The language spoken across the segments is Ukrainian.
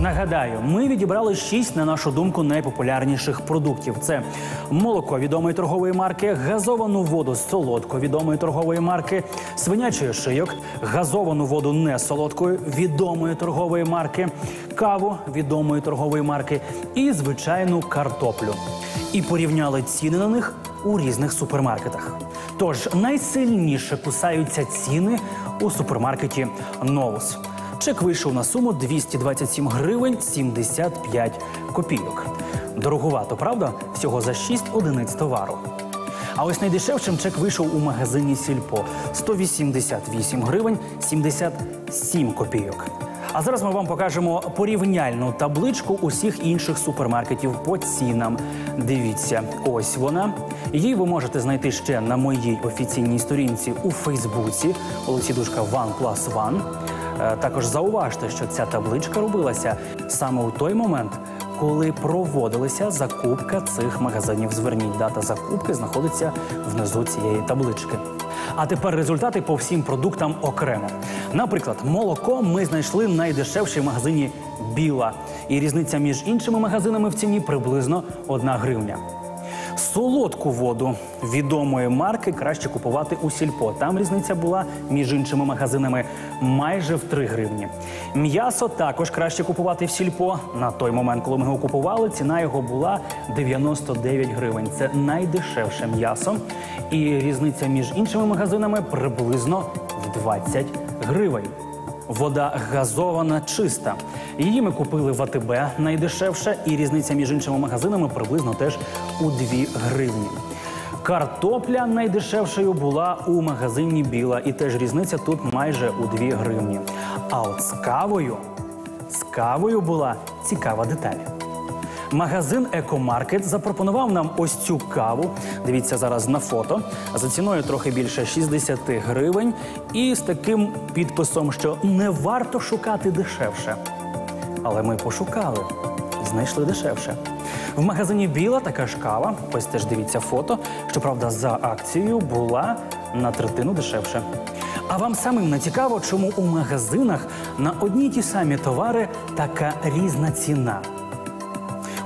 Нагадаю, ми відібрали шість, на нашу думку, найпопулярніших продуктів: це молоко відомої торгової марки, газовану воду солодко відомої торгової марки, свинячий шийок, газовану воду не солодкою відомої торгової марки, каву відомої торгової марки і звичайну картоплю. І порівняли ціни на них у різних супермаркетах. Тож найсильніше кусаються ціни у супермаркеті Новус. Чек вийшов на суму 227 гривень 75 копійок. Дороговато, правда? Всього за 6 одиниць товару. А ось найдешевшим чек вийшов у магазині Сільпо 188 гривень 77 копійок. А зараз ми вам покажемо порівняльну табличку усіх інших супермаркетів по цінам. Дивіться, ось вона. Її ви можете знайти ще на моїй офіційній сторінці у Фейсбуці Олексій Душка One Plus One. Е, Також зауважте, що ця табличка робилася саме у той момент, коли проводилася закупка цих магазинів. Зверніть, дата закупки знаходиться внизу цієї таблички. А тепер результати по всім продуктам окремо. Наприклад, молоко ми знайшли в магазині Біла, і різниця між іншими магазинами в ціні приблизно 1 гривня. Солодку воду відомої марки краще купувати у сільпо. Там різниця була між іншими магазинами майже в 3 гривні. М'ясо також краще купувати в сільпо. На той момент, коли ми його купували, ціна його була 99 гривень. Це найдешевше м'ясо. І різниця між іншими магазинами приблизно в 20 гривень. Вода газована чиста. Її ми купили в АТБ найдешевше, і різниця між іншими магазинами приблизно теж у 2 гривні. Картопля найдешевшою була у магазині Біла, і теж різниця тут майже у 2 гривні. А от з кавою, з кавою була цікава деталь. Магазин Екомаркет запропонував нам ось цю каву. Дивіться зараз на фото. За ціною трохи більше 60 гривень. І з таким підписом, що не варто шукати дешевше. Але ми пошукали знайшли дешевше. В магазині Біла така ж кава, ось теж дивіться фото. Щоправда, за акцією була на третину дешевше. А вам самим не цікаво, чому у магазинах на одні й ті самі товари така різна ціна.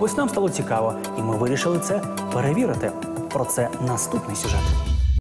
Ось нам стало цікаво, і ми вирішили це перевірити. Про це наступний сюжет.